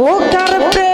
ও কার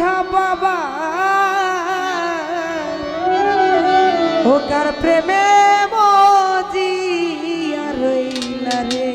আশা বাবা। ওকার প্রেমে মজিয়া রইলা রে।